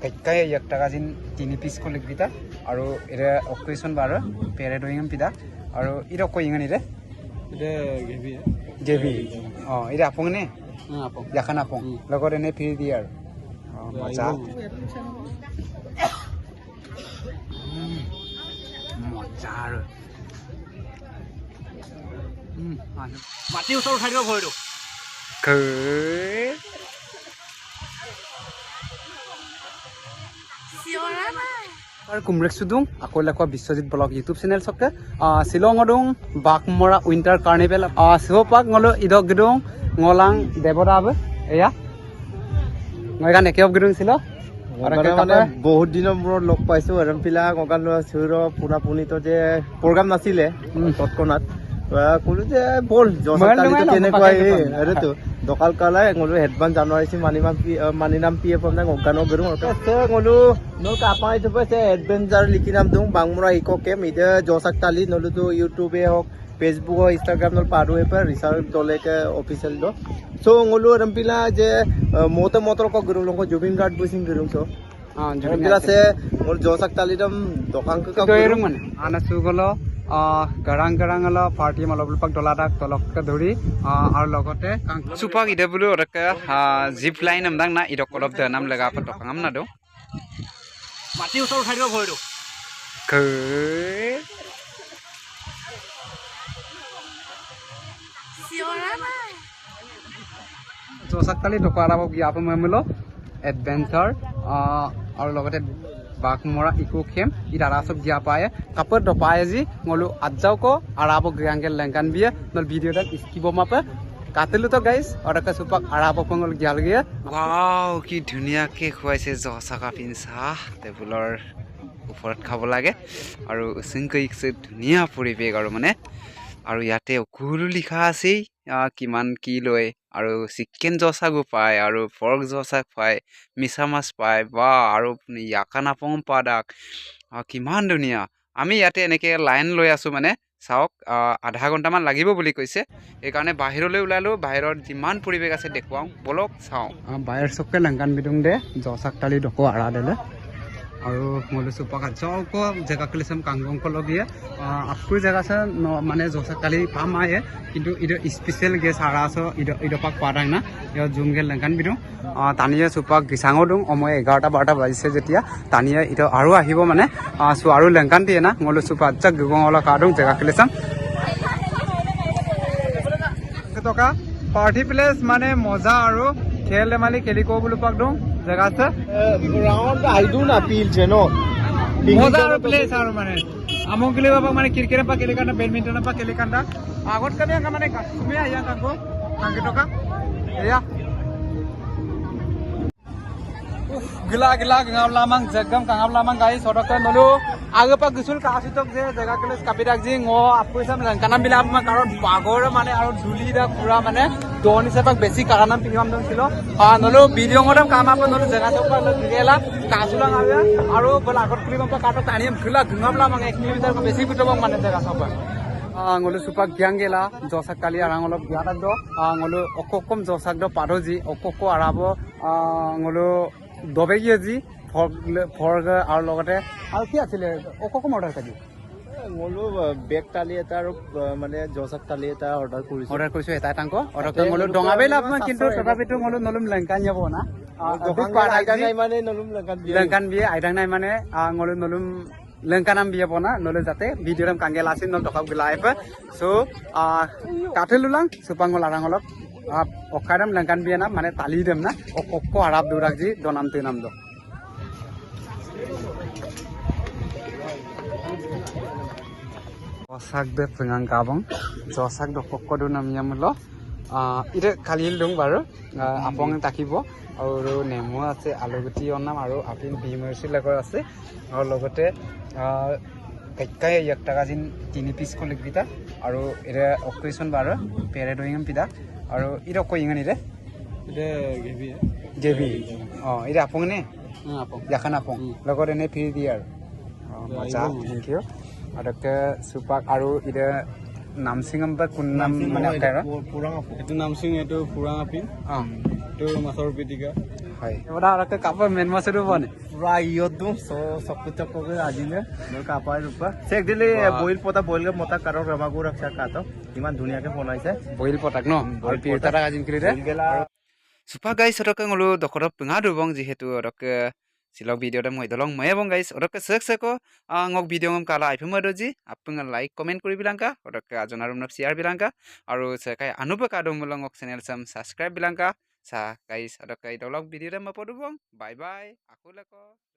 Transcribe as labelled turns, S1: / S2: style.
S1: ভেকাই একটা কাজিন তিনি পিস কলিক পিতা আর এরা অকুয়েশন বারো পেরে ডিং পিতা
S2: আর ইর
S1: অকুই ইংন ইরে জেবি ও
S2: ইরে আপং
S1: নে? দেখান আপং। লগর এনে ফিরি দিয়ে আর মজা। মজা
S2: মাটি ওসব উঠাই দিব ভয়টো।
S1: আৰু আকৌ লেখোৱা বিশ্বজিৎ ব্লগ ইউটিউব চেনেল চকে শ্বিলঙৰ দুং বাঘমৰা উইণ্টাৰ কাৰ্নিভেল শিৱপাক দেৱদাব এয়া একে গেদুং ছিল
S3: বহুত দিনৰ মূৰত লগ পাইছো এৰমপিলা লোৱা চিউৰ পোনা পুনিতো যে প্ৰগ্ৰাম নাছিলে তৎক্ষণাত ক'লো যে ব'ল
S1: মোবাইল নোমাইল
S3: দকাল কালাই ngolo হেডবান জানুৱাৰী মানিমাম মানিনাম পি এফ না গংকানো গেৰুম আছে ngolo নল কাপাই পাইছে এডভেঞ্চাৰ লিখি নাম দিওঁ বাংমৰা ইক' কেম ইদে জসাক তালি নলো তো ইউটিউবে হওক ফেসবুক হওক ইনষ্টাগ্ৰাম নল পাৰো এপাৰ ৰিচাৰ্চ দলেকে অফিচিয়েল দ। So ngolo এৰমপিলা যে মতে মতৰ কক গেৰুম লঙ্ক জুবিন গাৰ্ড বুজিং গেৰুম so এৰমপিলা আছে ngolo জসাক তালি দম দোকান কক
S1: গেৰুং মানে। আন আছো গ'ল। গাৰাং গাৰাং অল পাৰ্টি অলপ ডলা দাক তলককে ধৰি আৰু লগতে চুপাক ইদে বোলো অৰকে জিপ লাইন আমদাং না ইদক অলপ দে নাম লেগা আপা টকাঙাম না দিওঁ
S2: মাটি ওচৰত উঠাই দিব ভৰিটো
S1: চৌচাকতালি ঢকুৱাৰাব জ্ঞাপ মেমল এডভেঞ্চাৰ আৰু লগতে বাঘমৰা ইকো খেম ই দাৰাচক জ্ঞা পায় কাপড় ডপায় যি মলো আজাওক আৰাব গ্যাঙ্গেল লেঙ্কান বিয়ে নল ভিডিওটা স্কিব মাপে কাটিলো তো গাইছ অৰকে চুপাক আৰাব পঙল গিয়াল গিয়ে ৱাও কি ধুনীয়াকৈ খুৱাইছে জহচাকা পিন চাহ টেবুলৰ ওপৰত খাব লাগে আৰু চিংকৈ ধুনীয়া পৰিৱেশ আৰু মানে আৰু ইয়াতে অকুলো লিখা আছেই আহ, কিমান কি লয় আৰু চিকেন জচাগো পায় আৰু পৰ্ক জচাক পায় মিছা মাছ পায় বা আৰু ইয়াকা নাপং পাদাক আহ, কিমান ধুনীয়া। আমি ইয়াতে এনেকৈ লাইন লৈ আছোঁ মানে চাওক আধা ঘণ্টামান লাগিব বুলি কৈছে। সেইকাৰণে বাহিৰলৈ ওলালোঁ বাহিৰত যিমান পৰিৱেশ আছে দেখুৱাওঁ বলক চাওঁ। বাহিৰ চকে লেংকান বিদুং দে জচাক তালি ডকো আৰা দেলে। আৰু মলো চুপাকা জক জেগা কলিচাম কাংগংক লগিয়ে আপকো জেগা আছে ন- মানে জসা কালি পাম আয়ে কিন্তু ইটো স্পেচিয়েল গেছ আৰা আছ ইটো ইটো পাক পাৰাং না। ইয়াত জুম গেল লেংকান বিদুং। টানিয়ে চুপাক গিচাঙো দিওঁ। সময় এঘাৰটা বাৰটা বাজিছে যেতিয়া। টানিয়ে ইটো আৰু আহিব মানে। আহ, চু আৰু লেংকান দিয়ে না। মলো চুপা জাক গুগং অলপ কাঢ়োঁ জেগা কলিচাম টকা পাৰ্টি প্লেচ মানে মজা আৰু খেল ধেমালি খেলি কওঁ বুলি পাক দিওঁ। জেগা আছে
S3: ৰাউণ্ড আহিদো না পিল যে ন
S1: মজা আৰু প্লেচ আৰু মানে আমক গেলে বাবা মানে ক্ৰিকেটৰ পৰা খেলি কান্দা বেডমিণ্টনৰ পৰা খেলি কান্দা আগত কানে আঙ্গা মানে তুমি আইয়া কাকো কাঙ্গে টকা এয়া উফ গিলা গিলা গাঁও লামাং জেগম কাঙাব লামাং গাই সদকে নলো আগে পৰা গুচুল কাচিতক যে জেগা কলে কাপিটাক যি ঙ আপুইছাম কানাম বিলাক আপোনাৰ কাৰণ বাঘৰ মানে আৰু ধূলি দা পুৰা মানে দন হিচাপে বেছি কাৰানাম পিঙাম দিছিল নলো ভিডিঅ' মতে কাম আপ নলো জেগা চক গেলা কাচুলাং আবে আৰু বোলে আগত খুলিম কাটক টানিম গিলা ঘুঙাম লামাং এক কিলোমিটাৰ বেছি ভিতৰক মানে জেগা চক ngolu supak giangela josak kali arang olop giatak do ngolu okokom josak do padoji okoko arabo ngolu dobegie আৰু লগতে আৰু কি আছিলে? অকম অৰ্ডাৰ কালি
S3: মোলো বেগ তালি এটা আৰু আহ, মানে জচাক তালি এটা অৰ্ডাৰ কৰিছো।
S1: অৰ্ডাৰ কৰিছো এটা টাংক অৰ্ডাৰ ngolu ডঙাবে লাভ মই কিন্তু তথাপিতো ngolu নলুম লেংকান যাব না। বিয়ে। আইদাং নাই মানে ngolu nolum lengkanam biye pona nole jate video ram kangge lasin nol tokap live so kathelulang supangol arang olop okadam lengkan biye na মানে তালি দেম না। অকক্ক আরাব দুরাক জি দনাম তেনাম দ। Pengang kabang, josak do kokko do nam yamulo. এটা কালিল দিওঁ বাৰু আপং থাকিব আৰু নেমু আছে আলুগুটি অনাম আৰু আপিল বিমৰিচি লগৰ আছে আৰু লগতে কাইকাই এক টাকা জিন তিনি পিচ কলিকিটা আৰু এটা অকেশ্যন বাৰু পেৰে দৈঙম পিদা আৰু ইৰে
S2: এটা গেভি
S1: জেবি অঁ এটা আপং নে
S2: হ্যাঁ আপং
S1: দেখান আপং লগত এনে ফিৰি দিয়ে আৰু অঁ মজা থেংক ইউ আৰু চুপাক আৰু ইৰে নামচিঙম বা কোন নাম মানে
S3: পুৰাং
S2: এইটো নামচিং এইটো ফুৰাং আপিং
S1: অঁ।
S2: এইটো মাছৰ পিটিকা।
S1: হয়। এবাৰ আৰু কাপোৰ মেইন মাছটো পোৱা নাই?
S3: পুৰা দিওঁ চ চকু চকু আজিলে। মোৰ কাপাই ৰূপা চেক দিলে বইল পতা বইল মতা কাৰক ৰমাগু ৰক্ষা কাট। ইমান ধুনীয়াকে বনাইছে।
S1: বইল পতাক ন?
S3: বইল।
S1: তাৰা আজিন কৰি দে
S3: গেলা।
S1: Supa guys, otak ngulu dokorop silog video dam dolong maya bong guys otak sek seko ngok video ngam kala iphum adoji apung like comment kuri bilangka otak ajonarum nap share bilangka aru sekai anupa kadum mulong ngok channel sam subscribe bilangka sa guys otak dolog video dam apodubong bye bye aku leko